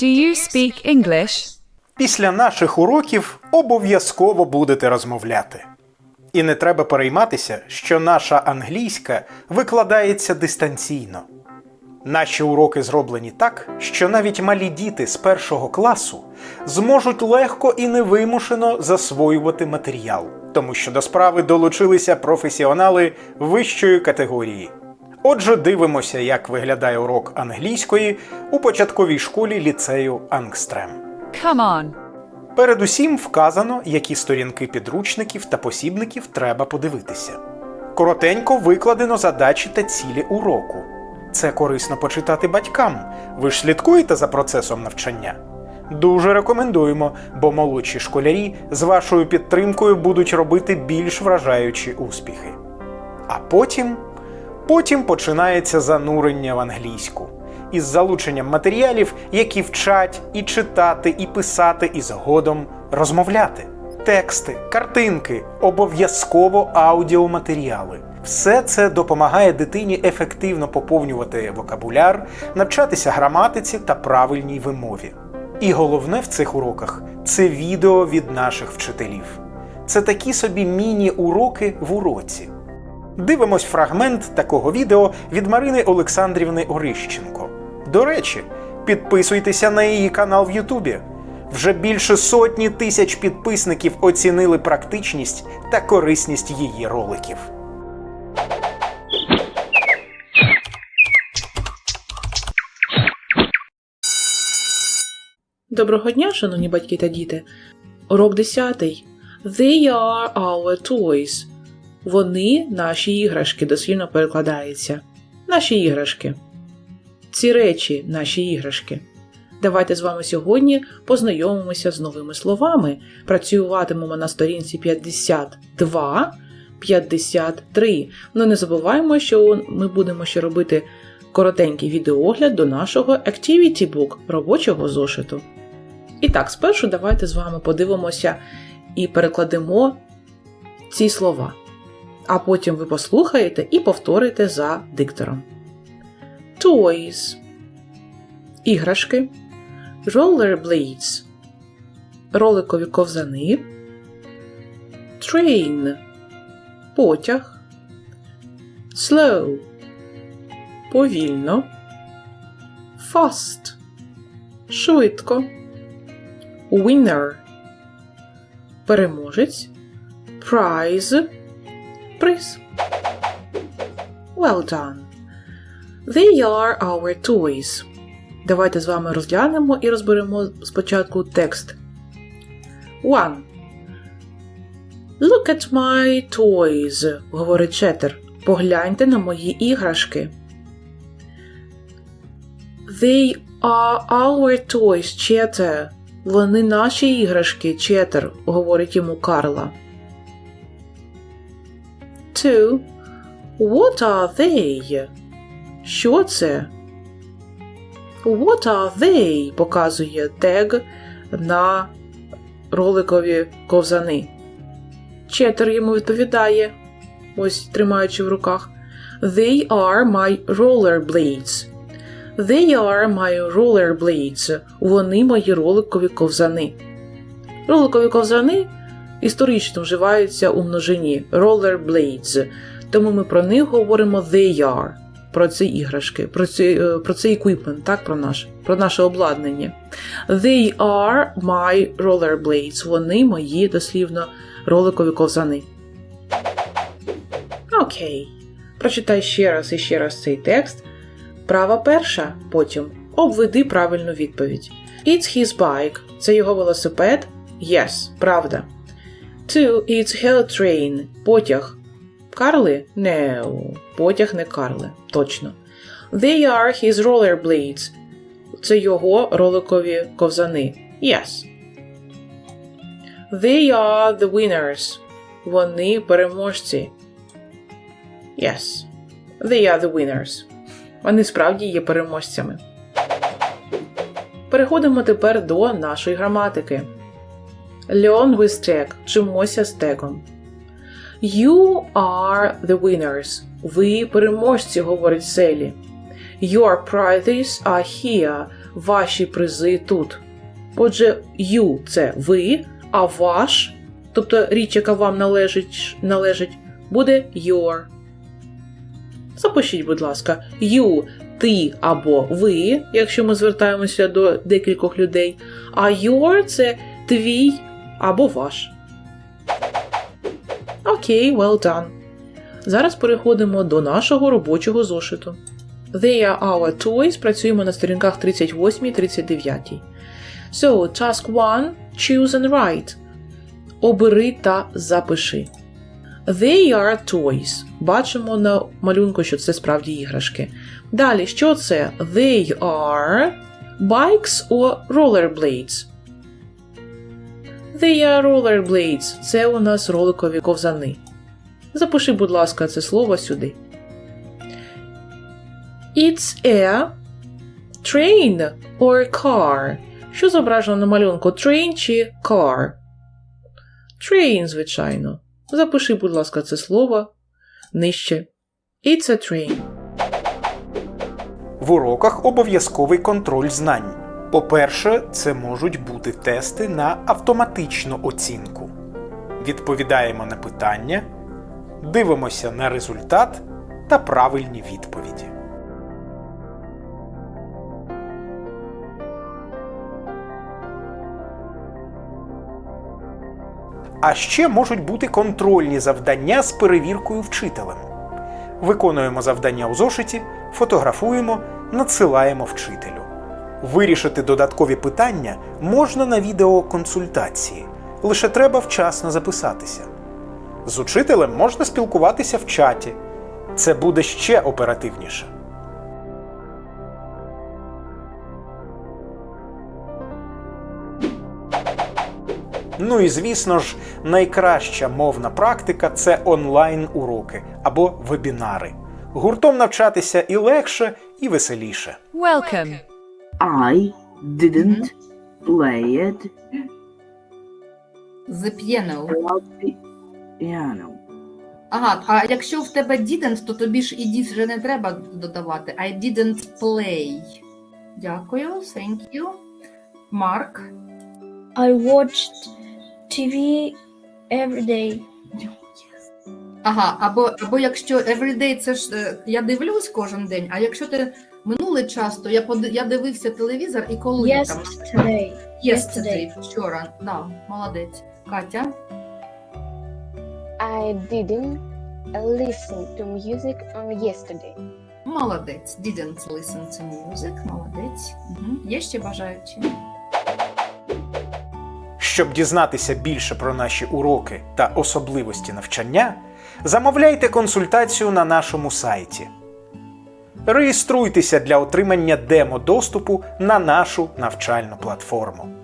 Do you speak English? Після наших уроків обов'язково будете розмовляти. І не треба перейматися, що наша англійська викладається дистанційно. Наші уроки зроблені так, що навіть малі діти з першого класу зможуть легко і невимушено засвоювати матеріал, тому що до справи долучилися професіонали вищої категорії. Отже, дивимося, як виглядає урок англійської у початковій школі ліцею Ангстрем. Come on. Передусім вказано, які сторінки підручників та посібників треба подивитися. Коротенько викладено задачі та цілі уроку. Це корисно почитати батькам. Ви ж слідкуєте за процесом навчання? Дуже рекомендуємо, бо молодші школярі з вашою підтримкою будуть робити більш вражаючі успіхи. А потім, потім починається занурення в англійську із залученням матеріалів, які вчать і читати, і писати, і згодом розмовляти. Тексти, картинки, обов'язково аудіоматеріали. Все це допомагає дитині ефективно поповнювати вокабуляр, навчатися граматиці та правильній вимові. І головне в цих уроках це відео від наших вчителів. Це такі собі міні-уроки в уроці. Дивимось фрагмент такого відео від Марини Олександрівни Орищенко. До речі, підписуйтеся на її канал в Ютубі. Вже більше сотні тисяч підписників оцінили практичність та корисність її роликів. Доброго дня, шановні батьки та діти. Урок 10. They are our toys. Вони наші іграшки, дослівно перекладається. Наші іграшки. Ці речі наші іграшки. Давайте з вами сьогодні познайомимося з новими словами. Працюватимемо на сторінці 52, 53. Ну не забуваємо, що ми будемо ще робити коротенький відеоогляд до нашого Activity Book робочого зошиту. І так, спершу давайте з вами подивимося і перекладемо ці слова. А потім ви послухаєте і повторите за диктором. Toys Іграшки. Rollerblades Роликові ковзани. Train Потяг. Slow Повільно. Fast Швидко. Winner Переможець. Prize Приз. Well done. They are our toys. Давайте з вами розглянемо і розберемо спочатку текст. One. Look at my toys, говорить Четер. Погляньте на мої іграшки. They are our toys, Четер. Вони наші іграшки, Четер, говорить йому Карла. Two. What are they? Що це? What are they? показує тег на роликові ковзани. Четер йому відповідає, ось тримаючи в руках. They are my rollerblades. They are my rollerblades. Вони мої роликові ковзани. Роликові ковзани історично вживаються у множині rollerblades, тому ми про них говоримо they are про ці іграшки, про ці, е, про цей equipment, так, про наш, про наше обладнання. They are my rollerblades. Вони мої дослівно роликові ковзани. Окей. Прочитай ще раз і ще раз цей текст. Права перша, потім обведи правильну відповідь. It's his bike. Це його велосипед? Yes, правда. Two, it's her train. Потяг. Карли? No. Потяг не Карли. Точно. They are his rollerblades. Це його роликові ковзани. Yes. They are the winners. Вони переможці. Yes. They are the winners. Вони справді є переможцями. Переходимо тепер до нашої граматики. Learn with tag. Вчимося з тегом. You are the winners. Ви переможці, говорить Селі. Your prizes are here. ваші призи тут. Отже, you – це ви, а ваш, тобто річ, яка вам належить, належить буде your. Запишіть, будь ласка, you – ти або ви, якщо ми звертаємося до декількох людей, а your – це твій або ваш. Окей, well done. Зараз переходимо до нашого робочого зошиту. They are our toys. Працюємо на сторінках 38 39. So, task 1. Choose and write. Обери та запиши. They are toys. Бачимо на малюнку, що це справді іграшки. Далі, що це? They are bikes or rollerblades. They are rollerblades. Це у нас роликові ковзани. Запиши, будь ласка, це слово сюди. It's a train or car. Що зображено на малюнку? Train чи car? Train, звичайно. Запиши, будь ласка, це слово нижче. It's a train. В уроках обов'язковий контроль знань. По-перше, це можуть бути тести на автоматичну оцінку. Відповідаємо на питання, дивимося на результат та правильні відповіді. А ще можуть бути контрольні завдання з перевіркою вчителем. Виконуємо завдання у зошиті, фотографуємо, надсилаємо вчителю. Вирішити додаткові питання можна на відеоконсультації. Лише треба вчасно записатися. З учителем можна спілкуватися в чаті. Це буде ще оперативніше. Ну і звісно ж, найкраща мовна практика це онлайн-уроки або вебінари. Гуртом навчатися і легше, і веселіше. Welcome. I didn't play it The piano. piano. Ага, а якщо в тебе didn't, то тобі ж і did вже не треба додавати. I didn't play. Дякую, thank you. Марк. I watched TV every day. Ага, або, або якщо everyday, це ж е, я дивлюсь кожен день, а якщо ти минулий час, то я поди- я дивився телевізор і коли там Yesterday. yesterday, вчора. Да, молодець. Катя. I didn't listen to music on yesterday. Молодець. Didn't listen to music. Молодець. Угу. Є ще бажаючі? Щоб дізнатися більше про наші уроки та особливості навчання, замовляйте консультацію на нашому сайті. Реєструйтеся для отримання демо-доступу на нашу навчальну платформу.